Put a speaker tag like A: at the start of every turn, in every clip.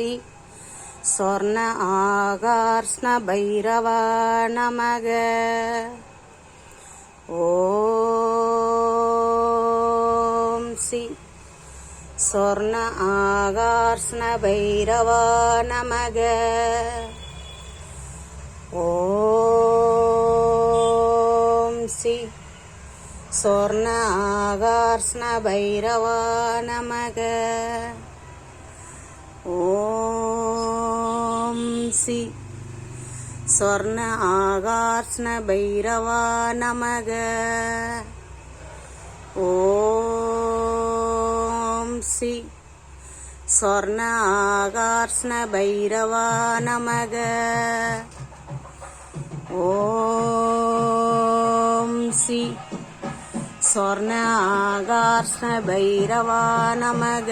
A: सी स्वर्ण आगार्ष्णभैरवा नमः ॐ सि स्वर्ण आगार्ष्णभैरवा नमः ॐ सि स्वर्ण आगार्ष्णभैरवा नमः ॐ सी स्वर्ण आगार्ष्णभैरवा नमः ॐ सि स्वर्ण आगार्ष्णभैरवा नमः ॐ सि स्वर्ण आगार्ष्णभैरवा नमः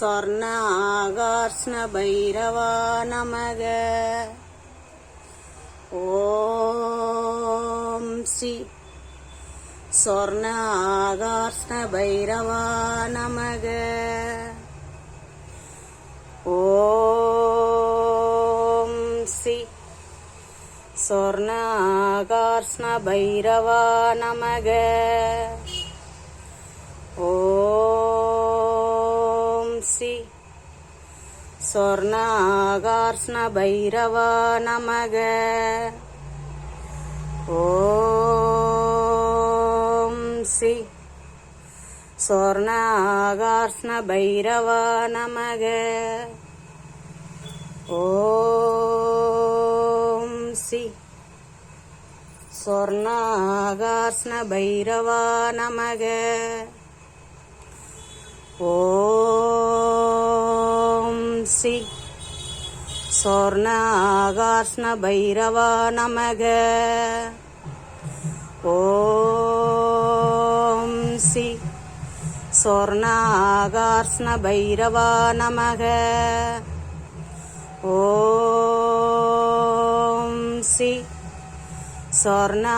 A: சொர்ண ஆகார்ஷ்ண பைரவா நமக ஓம் ஸ்ரீ சொர்ண ஆகார்ஷ்ண பைரவா நமக ஓம் ஸ்ரீ சொர்ண ஆகார்ஷ்ண பைரவா நமக ஓம் सी स्वर्णागार्ष्णभैरवा नमग ॐ सि स्वर्णागार्ष्णभैरवा नमग ॐ सि स्वर्णागार्ष्णभैरवा नमग ॐ சி स्वर्णागार्ष्णभैरवा नमः ॐ सि स्वर्णागार्ष्णभैरवा नमः ॐ सि स्वर्णागार्ष्णभैरवा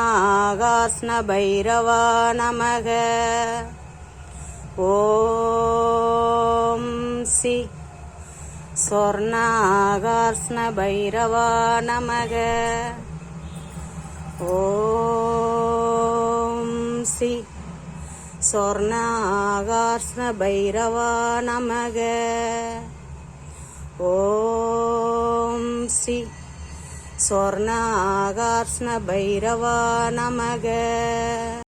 A: नमः ॐ सि स्वर्णागार्ष्णभैरवा नमः ॐ सि स्वर्णागार्ष्णभैरवा नमः ॐ सि स्वर्णागार्ष्णभैरवा नमः